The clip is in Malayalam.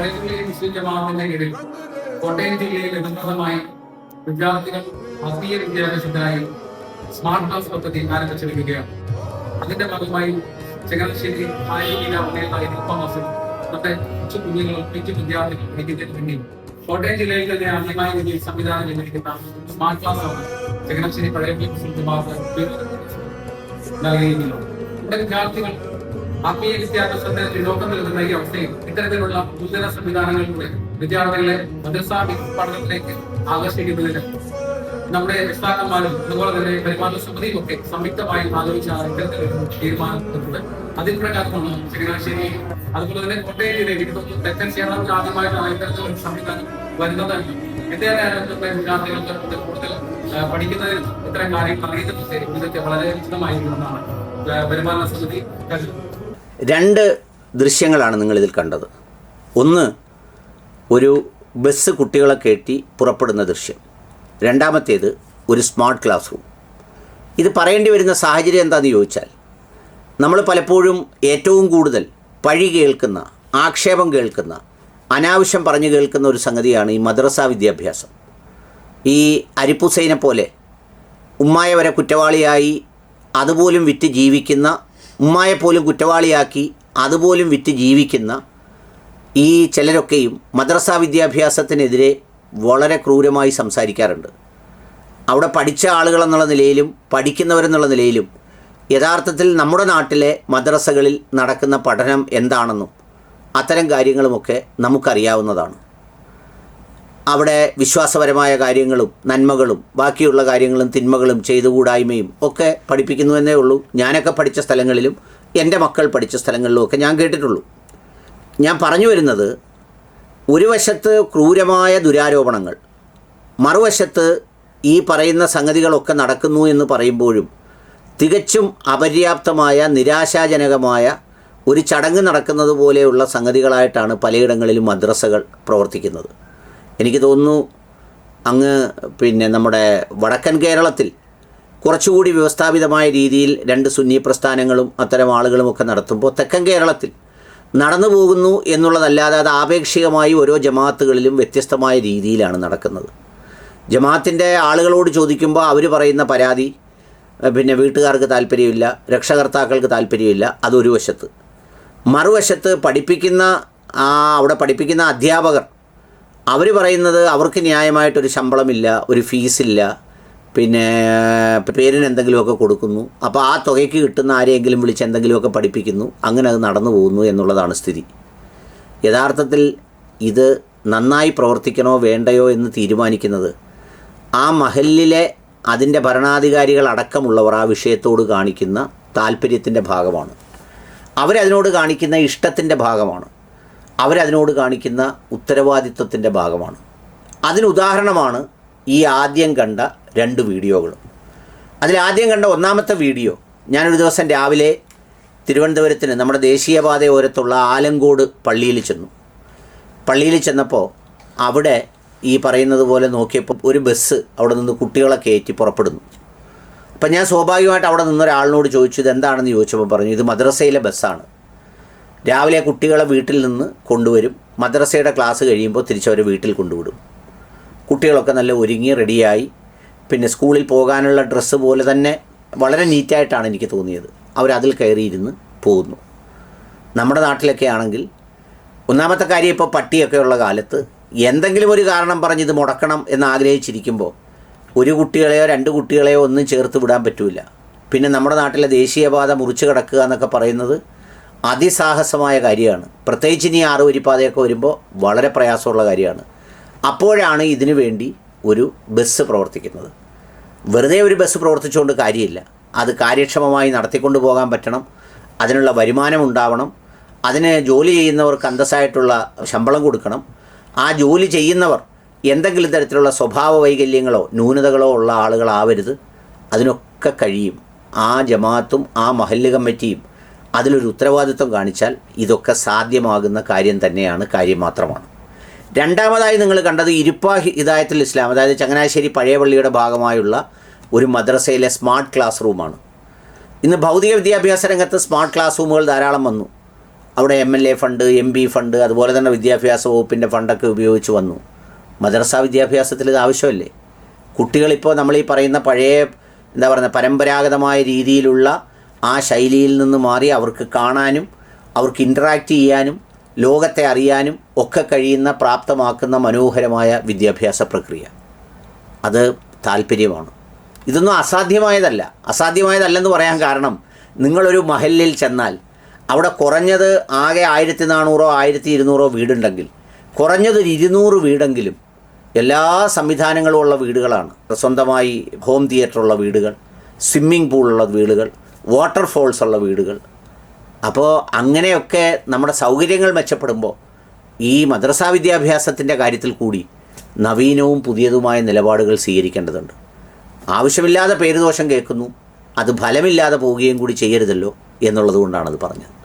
പഴയപള്ളി മുസ്ലിം ജമാഅത്തിന്റെ കീഴിൽ കോട്ടയം ജില്ലയിൽ ഉന്നതമായി വിദ്യാർത്ഥികൾ ആത്മീയ വിദ്യാഭ്യാസത്തിനായി സ്മാർട്ട് ക്ലാസ് പദ്ധതി ആരംഭിച്ചിരിക്കുകയാണ് അതിന്റെ ഭാഗമായി ചങ്ങനാശ്ശേരി ആയിരം മാസം നമ്മുടെ കൊച്ചു കുഞ്ഞുങ്ങളും കൊച്ചു വിദ്യാർത്ഥികൾ പഠിക്കുന്നതിന് വേണ്ടി കോട്ടയം ജില്ലയിൽ തന്നെ ആദ്യമായി ഇതിൽ സംവിധാനം ചെയ്തിരിക്കുന്ന സ്മാർട്ട് ക്ലാസ് ആണ് ചങ്ങനാശ്ശേരി പഴയപള്ളി മുസ്ലിം ജമാഅത്ത് നൽകിയിരിക്കുന്നത് നമ്മുടെ വിദ്യാർത്ഥികൾ ആത്മീയ വിദ്യാഭ്യാസത്തിന് പിന്നോക്കം നൽകുന്ന ഈ അവസ്ഥയിൽ ഇത്തരത്തിലുള്ള നൂതന സംവിധാനങ്ങളിലൂടെ വിദ്യാർത്ഥികളെ മദ്രസാ പഠനത്തിലേക്ക് ആകർഷിക്കുന്നതിന് നമ്മുടെ രക്ഷിതാക്കന്മാരും അതുപോലെ തന്നെ പരിപാലന സമിതിയും ഒക്കെ സംയുക്തമായി ആലോചിച്ചാണ് ഇത്തരത്തിലൊരു തീരുമാനം എടുത്തത് പ്രകാരമാണ് ചങ്ങനാശ്ശേരി അതുപോലെ തന്നെ കോട്ടയം ജില്ലയിൽ തോന്നുന്നു തെക്കൻ കേരളത്തിൽ ആദ്യമായിട്ടാണ് ഇത്തരത്തിലൊരു സംവിധാനം വരുന്നത്. എന്റെ വിദ്യാർത്ഥികൾക്ക് കൂടുതൽ പഠിക്കുന്നതിനും ഇത്തരം കാര്യങ്ങൾ അറിയുന്നതിന് ഇതൊക്കെ വളരെ വിശദമായിരിക്കുമെന്നാണ് വരുമാന സമിതി കരുതുന്നത്. രണ്ട് ദൃശ്യങ്ങളാണ് നിങ്ങളിതിൽ കണ്ടത്. ഒന്ന് ഒരു ബസ് കുട്ടികളെ കയറ്റി പുറപ്പെടുന്ന ദൃശ്യം. രണ്ടാമത്തേത് ഒരു സ്മാർട്ട് ക്ലാസ് റൂം. ഇത് പറയേണ്ടി വരുന്ന സാഹചര്യം എന്താണെന്ന് ചോദിച്ചാൽ നമ്മൾ പലപ്പോഴും ഏറ്റവും കൂടുതൽ പഴി കേൾക്കുന്ന ആക്ഷേപം കേൾക്കുന്ന അനാവശ്യം പറഞ്ഞു കേൾക്കുന്ന ഒരു സംഗതിയാണ് ഈ മദ്രസ വിദ്യാഭ്യാസം. ഈ അരിപ്പുസൈനെ പോലെ ഉമ്മായ വരെ കുറ്റവാളിയായി അതുപോലും വിറ്റ് ജീവിക്കുന്ന ഉമ്മായെ പോലും കുറ്റവാളിയാക്കി അതുപോലും വിറ്റ് ജീവിക്കുന്ന ഈ ചിലരൊക്കെയും മദ്രസ വിദ്യാഭ്യാസത്തിനെതിരെ വളരെ ക്രൂരമായി സംസാരിക്കാറുണ്ട്. അവിടെ പഠിച്ച ആളുകളെന്നുള്ള നിലയിലും പഠിക്കുന്നവരെന്നുള്ള നിലയിലും യഥാർത്ഥത്തിൽ നമ്മുടെ നാട്ടിലെ മദ്രസകളിൽ നടക്കുന്ന പഠനം എന്താണെന്നും അത്തരം കാര്യങ്ങളുമൊക്കെ നമുക്കറിയാവുന്നതാണ്. അവിടെ വിശ്വാസപരമായ കാര്യങ്ങളും നന്മകളും ബാക്കിയുള്ള കാര്യങ്ങളും തിന്മകളും ചെയ്തുകൂടായ്മയും ഒക്കെ പഠിപ്പിക്കുന്നു എന്നേ ഉള്ളൂ. ഞാനൊക്കെ പഠിച്ച സ്ഥലങ്ങളിലും എന്റെ മക്കൾ പഠിച്ച സ്ഥലങ്ങളിലും ഒക്കെ ഞാൻ കേട്ടിട്ടുള്ളൂ. ഞാൻ പറഞ്ഞു വരുന്നത് ഒരു വശത്ത് ക്രൂരമായ ദുരാരോപണങ്ങൾ മറുവശത്ത് ഈ പറയുന്ന സംഗതികളൊക്കെ നടക്കുന്നു എന്ന് പറയുമ്പോഴും തികച്ചും അപര്യാപ്തമായ നിരാശാജനകമായ ഒരു ചടങ്ങ് നടക്കുന്നത് പോലെയുള്ള സംഗതികളായിട്ടാണ് പലയിടങ്ങളിലും മദ്രസകൾ പ്രവർത്തിക്കുന്നത്. എനിക്ക് തോന്നുന്നു അങ്ങ് പിന്നെ നമ്മുടെ വടക്കൻ കേരളത്തിൽ കുറച്ചുകൂടി വ്യവസ്ഥാപിതമായ രീതിയിൽ രണ്ട് സുന്നി പ്രസ്ഥാനങ്ങളും അത്തരം ആളുകളുമൊക്കെ നടത്തുമ്പോൾ തെക്കൻ കേരളത്തിൽ നടന്നു പോകുന്നു എന്നുള്ളതല്ലാതെ അത് ആപേക്ഷികമായി ഓരോ ജമാഅത്തുകളിലും വ്യത്യസ്തമായ രീതിയിലാണ് നടക്കുന്നത്. ജമാഅത്തിന്റെ ആളുകളോട് ചോദിക്കുമ്പോൾ അവർ പറയുന്ന പരാതി പിന്നെ വീട്ടുകാർക്ക് താല്പര്യമില്ല രക്ഷകർത്താക്കൾക്ക് താല്പര്യമില്ല അതൊരു വശത്ത്. മറുവശത്ത് പഠിപ്പിക്കുന്ന അവിടെ പഠിപ്പിക്കുന്ന അധ്യാപകർ അവർ പറയുന്നത് അവർക്ക് ന്യായമായിട്ടൊരു ശമ്പളമില്ല ഒരു ഫീസില്ല. പിന്നെ പേരിന് എന്തെങ്കിലുമൊക്കെ കൊടുക്കുന്നു. അപ്പോൾ ആ തുകയ്ക്ക് കിട്ടുന്ന ആരെയെങ്കിലും വിളിച്ച് എന്തെങ്കിലുമൊക്കെ പഠിപ്പിക്കുന്നു. അങ്ങനെ അത് നടന്നു പോകുന്നു എന്നുള്ളതാണ് സ്ഥിതി. യഥാർത്ഥത്തിൽ ഇത് നന്നായി പ്രവർത്തിക്കണോ വേണ്ടയോ എന്ന് തീരുമാനിക്കുന്നത് ആ മഹലിലെ അതിന്റെ ഭരണാധികാരികൾ അടക്കമുള്ളവർ ആ വിഷയത്തോട് കാണിക്കുന്ന താല്പര്യത്തിന്റെ ഭാഗമാണ്. അവരതിനോട് കാണിക്കുന്ന ഇഷ്ടത്തിന്റെ ഭാഗമാണ്. അവരതിനോട് കാണിക്കുന്ന ഉത്തരവാദിത്വത്തിന്റെ ഭാഗമാണ്. അതിനുദാഹരണമാണ് ഈ ആദ്യം കണ്ട രണ്ട് വീഡിയോകളും. അതിലാദ്യം കണ്ട ഒന്നാമത്തെ വീഡിയോ ഞാനൊരു ദിവസം രാവിലെ തിരുവനന്തപുരത്തിന് നമ്മുടെ ദേശീയപാത ഓരത്തുള്ള ആലങ്കോട് പള്ളിയിൽ ചെന്നു. പള്ളിയിൽ ചെന്നപ്പോൾ അവിടെ ഈ പറയുന്നത് പോലെ നോക്കിയപ്പോൾ ഒരു ബസ് അവിടെ നിന്ന് കുട്ടികളെ കയറ്റി പുറപ്പെടുന്നു. അപ്പം ഞാൻ സ്വാഭാവികമായിട്ട് അവിടെ നിന്ന് ഒരാളിനോട് ചോദിച്ചു ഇത് എന്താണെന്ന് ചോദിച്ചപ്പോൾ പറഞ്ഞു ഇത് മദ്രസയിലെ ബസ്സാണ്. രാവിലെ കുട്ടികളെ വീട്ടിൽ നിന്ന് കൊണ്ടുവരും. മദ്രസയുടെ ക്ലാസ് കഴിയുമ്പോൾ തിരിച്ചവരെ വീട്ടിൽ കൊണ്ടുവിടും. കുട്ടികളൊക്കെ നല്ല ഒരുങ്ങി റെഡിയായി പിന്നെ സ്കൂളിൽ പോകാനുള്ള ഡ്രസ്സ് പോലെ തന്നെ വളരെ നീറ്റായിട്ടാണ് എനിക്ക് തോന്നിയത്. അവരതിൽ കയറിയിരുന്ന് പോകുന്നു. നമ്മുടെ നാട്ടിലൊക്കെ ആണെങ്കിൽ ഒന്നാമത്തെ കാര്യം ഇപ്പോൾ പട്ടിയൊക്കെ ഉള്ള കാലത്ത് എന്തെങ്കിലും ഒരു കാരണം പറഞ്ഞ് ഇത് മുടക്കണം എന്ന് ആഗ്രഹിച്ചിരിക്കുമ്പോൾ ഒരു കുട്ടികളെയോ രണ്ട് കുട്ടികളെയോ ഒന്നും ചേർത്ത് വിടാൻ പറ്റില്ല പിന്നെ നമ്മുടെ നാട്ടിലെ ദേശീയപാത മുറിച്ച് കിടക്കുക എന്നൊക്കെ പറയുന്നത് അതിസാഹസമായ കാര്യമാണ്. പ്രത്യേകിച്ച് ഇനി ആറ് വരിപ്പാതയൊക്കെ വരുമ്പോൾ വളരെ പ്രയാസമുള്ള കാര്യമാണ്. അപ്പോഴാണ് ഇതിനു വേണ്ടി ഒരു ബസ് പ്രവർത്തിക്കുന്നത്. വെറുതെ ഒരു ബസ് പ്രവർത്തിച്ചുകൊണ്ട് കാര്യമില്ല. അത് കാര്യക്ഷമമായി നടത്തിക്കൊണ്ട് പോകാൻ പറ്റണം. അതിനുള്ള വരുമാനം ഉണ്ടാവണം അതിന് ജോലി ചെയ്യുന്നവർക്ക് അന്തസ്സായിട്ടുള്ള ശമ്പളം കൊടുക്കണം. ആ ജോലി ചെയ്യുന്നവർ എന്തെങ്കിലും തരത്തിലുള്ള സ്വഭാവ വൈകല്യങ്ങളോ ന്യൂനതകളോ ഉള്ള ആളുകളാവരുത്. അതിനൊക്കെ കഴിയും. ആ ജമാത്തും ആ മഹല്ല് കമ്മിറ്റിയും അതിലൊരു ഉത്തരവാദിത്വം കാണിച്ചാൽ ഇതൊക്കെ സാധ്യമാകുന്ന കാര്യം തന്നെയാണ് കാര്യം മാത്രമാണ്. രണ്ടാമതായി നിങ്ങൾ കണ്ടത് ഇരുപ്പാ ഹിദായത്തുൽ ഇസ്ലാം അതായത് ചങ്ങനാശ്ശേരി പഴയ പള്ളിയുടെ ഭാഗമായുള്ള ഒരു മദ്രസയിലെ സ്മാർട്ട് ക്ലാസ് റൂമാണ്. ഇന്ന് ഭൗതിക വിദ്യാഭ്യാസ രംഗത്ത് സ്മാർട്ട് ക്ലാസ് റൂമുകൾ ധാരാളം വന്നു. അവിടെ M L A fund M P fund അതുപോലെ തന്നെ വിദ്യാഭ്യാസ വകുപ്പിന്റെ ഫണ്ടൊക്കെ ഉപയോഗിച്ച് വന്നു. മദ്രസ വിദ്യാഭ്യാസത്തിൽ ഇത് ആവശ്യമല്ലേ? കുട്ടികളിപ്പോൾ നമ്മൾ ഈ പറയുന്ന പഴയ എന്താ പറയുക പരമ്പരാഗതമായ രീതിയിലുള്ള ആ ശൈലിയിൽ നിന്ന് മാറി അവർക്ക് കാണാനും അവർക്ക് ഇന്ററാക്റ്റ് ചെയ്യാനും ലോകത്തെ അറിയാനും ഒക്കെ കഴിയുന്ന പ്രാപ്തമാക്കുന്ന മനോഹരമായ വിദ്യാഭ്യാസ പ്രക്രിയ. അത് താല്പര്യമാണ്. ഇതൊന്നും അസാധ്യമായതല്ല. അസാധ്യമായതല്ലെന്ന് പറയാൻ കാരണം നിങ്ങളൊരു മഹലിൽ ചെന്നാൽ അവിടെ കുറഞ്ഞത് ആകെ ആയിരത്തി നാനൂറോ ആയിരത്തി ഇരുന്നൂറോ വീടുണ്ടെങ്കിൽ കുറഞ്ഞത് ഒരു ഇരുന്നൂറ് വീടെങ്കിലും എല്ലാ സംവിധാനങ്ങളും ഉള്ള വീടുകളാണ്. സ്വന്തമായി ഹോം തിയേറ്ററുള്ള വീടുകൾ സ്വിമ്മിംഗ് പൂളുള്ള വീടുകൾ വാട്ടർഫോൾസ് ഉള്ള വീടുകൾ. അപ്പോൾ അങ്ങനെയൊക്കെ നമ്മുടെ സൗകര്യങ്ങൾ മെച്ചപ്പെടുമ്പോൾ ഈ മദ്രസാ വിദ്യാഭ്യാസത്തിന്റെ കാര്യത്തിൽ കൂടി നവീനവും പുതിയതുമായ നിലപാടുകൾ സ്വീകരിക്കേണ്ടതുണ്ട്. ആവശ്യമില്ലാതെ പേരുദോഷം കേൾക്കുന്നു അത് ഫലമില്ലാതെ പോവുകയും കൂടി ചെയ്യരുതല്ലോ എന്നുള്ളത് കൊണ്ടാണത് പറഞ്ഞത്.